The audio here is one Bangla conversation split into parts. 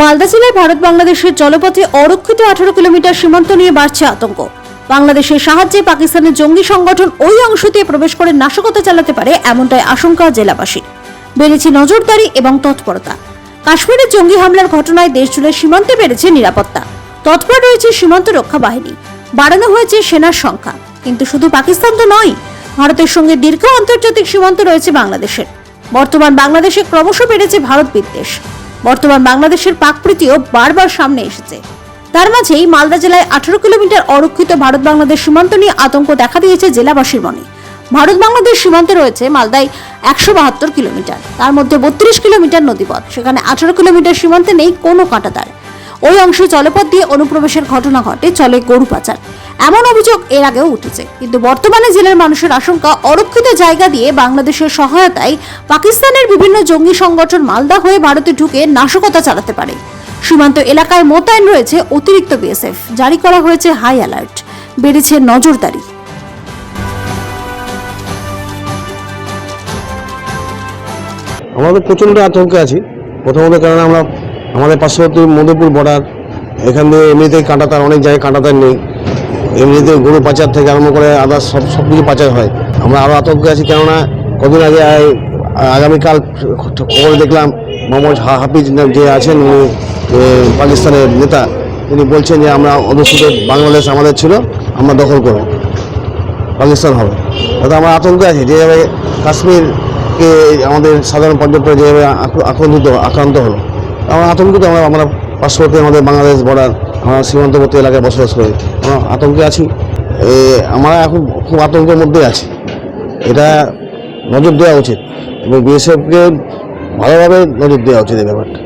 মালদা জেলায় ভারত বাংলাদেশের জলপথে অরক্ষিত আঠারো কিলোমিটার সীমান্ত নিয়ে বাড়ছে আতঙ্ক। বাংলাদেশের সাহায্যে পাকিস্তানের জঙ্গি সংগঠন ওই অংশ দিয়ে প্রবেশ করে নাশকতা চালাতে পারে এমনটাই আশঙ্কা জেলাবাসীর। বেড়েছে নজরদারি এবং তৎপরতা। কাশ্মীরের জঙ্গি হামলার ঘটনায় দেশ জুড়ে সীমান্তে বেড়েছে নিরাপত্তা। তৎপর রয়েছে সীমান্ত রক্ষা বাহিনী। বাড়ানো হয়েছে সেনার সংখ্যা। কিন্তু শুধু পাকিস্তান তো নয়, ভারতের সঙ্গে দীর্ঘ আন্তর্জাতিক সীমান্ত রয়েছে বাংলাদেশের। বর্তমান বাংলাদেশে ক্রমশ বেড়েছে ভারত বিদ্বেষ। বর্তমান বাংলাদেশের পাকপ্রীতিও বারবার সামনে এসেছে। তার মাঝেই মালদা জেলায় আঠারো কিলোমিটার অরক্ষিত ভারত বাংলাদেশ সীমান্ত নিয়ে আতঙ্ক দেখা দিয়েছে জেলাবাসীর মনে। ভারত বাংলাদেশ সীমান্তে রয়েছে মালদায় একশো বাহাত্তর কিলোমিটার, তার মধ্যে বত্রিশ কিলোমিটার নদীপথ। সেখানে আঠারো কিলোমিটার সীমান্তে নেই কোনো কাঁটাতার। ওই অংশে জলপথ দিয়ে অনুপ্রবেশের ঘটনা ঘটে, চলে গরু পাচার এমন অভিযোগ এর আগেও উঠেছে। কিন্তু বর্তমানে জেলার মানুষের আশঙ্কা, অরক্ষিত জায়গা দিয়ে বাংলাদেশের সহায়তায় পাকিস্তানের বিভিন্ন জঙ্গি সংগঠন মালদা হয়ে ভারতে ঢুকে নাশকতা চালাতে পারে। সীমান্ত এলাকায় মোতায়েন রয়েছে অতিরিক্ত বিএসএফ। জারি করা হয়েছে হাই অ্যালার্ট। বেড়েছে নজরদারি। আমরা তো প্রচণ্ড আতঙ্কে আছি। প্রথমত কারণ আমরা আমাদের পার্শ্ববর্তী মধুপুর বর্ডার এখান দিয়ে এমনিতেই কাঁটাতার, অনেক জায়গায় কাঁটাতার নেই। এমনিতে গরু পাচার থেকে আরম্ভ করে আদার্স সব সব কিছু পাচার হয়। আমরা আরও আতঙ্কে আছি কেননা কদিন আগে আগামীকাল খবর দেখলাম মোহাম্মদ হাফিজ যে আছেন উনি পাকিস্তানের নেতা, তিনি বলছেন যে আমরা অধ্যুষিত বাংলাদেশ আমাদের ছিল, আমরা দখল করব। পাকিস্তান হবে। তাতে আমরা আতঙ্কে আছি, যেভাবে কাশ্মীরকে আমাদের সাধারণ পর্যটক যেভাবে আক্র- আক্রান্ত আক্রান্ত হলো। আমরা আতঙ্কিত আমরা আমরা পার্শ্ববর্তী আমাদের বাংলাদেশ বর্ডার আমরা সীমান্তবর্তী এলাকায় বসবাস করি। আমরা আতঙ্কে আছি। আমরা এখন খুব আতঙ্কের মধ্যে আছি। এটা নজর দেওয়া উচিত এবং বিএসএফকে ভালোভাবে নজর দেওয়া উচিত এই ব্যাপারটা।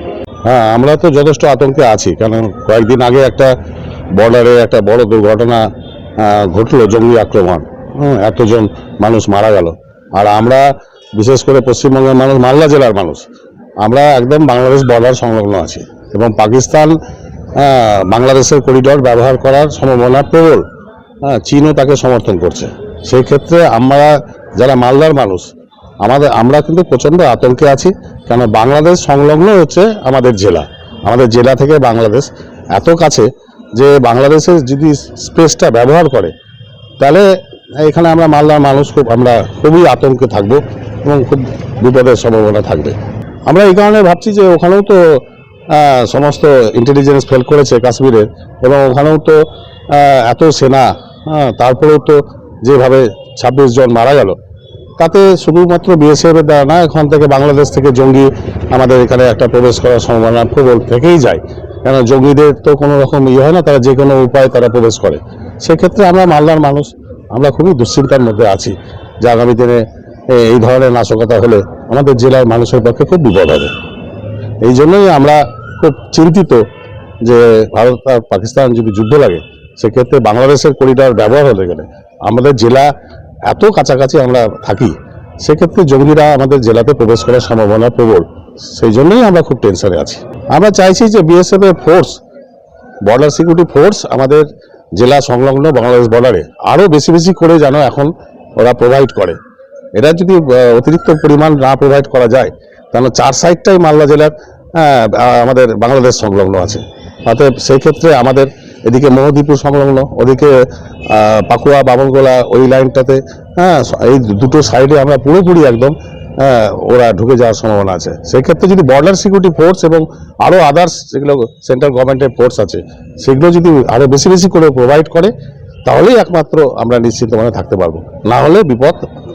হ্যাঁ আমরা তো যথেষ্ট আতঙ্কে আছি কারণ কয়েকদিন আগে একটা বর্ডারে একটা বড় দুর্ঘটনা ঘটলো জঙ্গি আক্রমণ। হুম, এতজন মানুষ মারা গেল। আর আমরা বিশেষ করে পশ্চিমবঙ্গের মানুষ মালদা জেলার মানুষ আমরা একদম বাংলাদেশ বর্ডার সংলগ্ন আছি এবং পাকিস্তান বাংলাদেশের করিডর ব্যবহার করার সম্ভাবনা প্রবল। হ্যাঁ চীনও তাকে সমর্থন করছে। সেই ক্ষেত্রে আমরা যারা মালদার মানুষ, আমাদের, আমরা কিন্তু প্রচণ্ড আতঙ্কে আছি, কেন বাংলাদেশ সংলগ্ন হচ্ছে আমাদের জেলা। আমাদের জেলা থেকে বাংলাদেশ এত কাছে যে বাংলাদেশের যদি স্পেসটা ব্যবহার করে, তাহলে এখানে আমরা মালদার মানুষ খুব, আমরা খুবই আতঙ্কে থাকব এবং খুব বিপদের সম্ভাবনা থাকবে। আমরা এই কারণে ভাবছি যে ওখানেও তো সমস্ত ইন্টেলিজেন্স ফেল করেছে কাশ্মীরের এবং ওখানেও তো এত সেনা হ্যাঁ, তারপরেও তো যেভাবে ছাব্বিশ জন মারা গেল। তাতে শুধুমাত্র বিএসএফ এর দ্বারা না এখান থেকে বাংলাদেশ থেকে জঙ্গি আমাদের এখানে একটা প্রবেশ করার সম্ভাবনা প্রবল থেকেই যায়। কেন জঙ্গিদের তো কোনো রকম ইয়ে হয় না তারা যে কোনো উপায়ে তারা প্রবেশ করে। সেক্ষেত্রে আমরা মালদার মানুষ আমরা খুবই দুশ্চিন্তার মধ্যে আছি। যে আগামী দিনে এই ধরনের নাশকতা হলে আমাদের জেলার মানুষের পক্ষে খুব বিপদ হবে। এই জন্যই আমরা খুব চিন্তিত যে ভারত আর পাকিস্তান যদি যুদ্ধ লাগে, সেক্ষেত্রে বাংলাদেশের করিডর ব্যবহার হতে গেলে আমাদের জেলা এত কাছাকাছি আমরা থাকি, সেক্ষেত্রে জঙ্গিরা আমাদের জেলাতে প্রবেশ করার সম্ভাবনা প্রবল। সেই জন্যই আমরা খুব টেনশনে আছি। আমরা চাইছি যে বিএসএফ এর ফোর্স বর্ডার সিকিউরিটি ফোর্স আমাদের জেলা সংলগ্ন বাংলাদেশ বর্ডারে আরও বেশি বেশি করে যেন এখন ওরা প্রোভাইড করে। এটা যদি অতিরিক্ত পরিমাণ না প্রোভাইড করা যায়, তাহলে চার সাইডটাই মালদা জেলার আমাদের বাংলাদেশ সংলগ্ন আছে। অতএব সেই ক্ষেত্রে আমাদের এদিকে মোহদীপুর সংলগ্ন, ওদিকে পাকুয়া বাবনগোলা ওই লাইনটাতে হ্যাঁ এই দুটো সাইডে আমরা পুরোপুরি একদম ওরা ঢুকে যাওয়ার সম্ভাবনা আছে। সেই ক্ষেত্রে যদি বর্ডার সিকিউরিটি ফোর্স এবং আরও আদার্স যেগুলো সেন্ট্রাল গভর্নমেন্টের ফোর্স আছে, সেগুলো যদি আরও বেশি বেশি করে প্রোভাইড করে, তাহলেই একমাত্র আমরা নিশ্চিন্ত মনে থাকতে পারব। না হলে বিপদ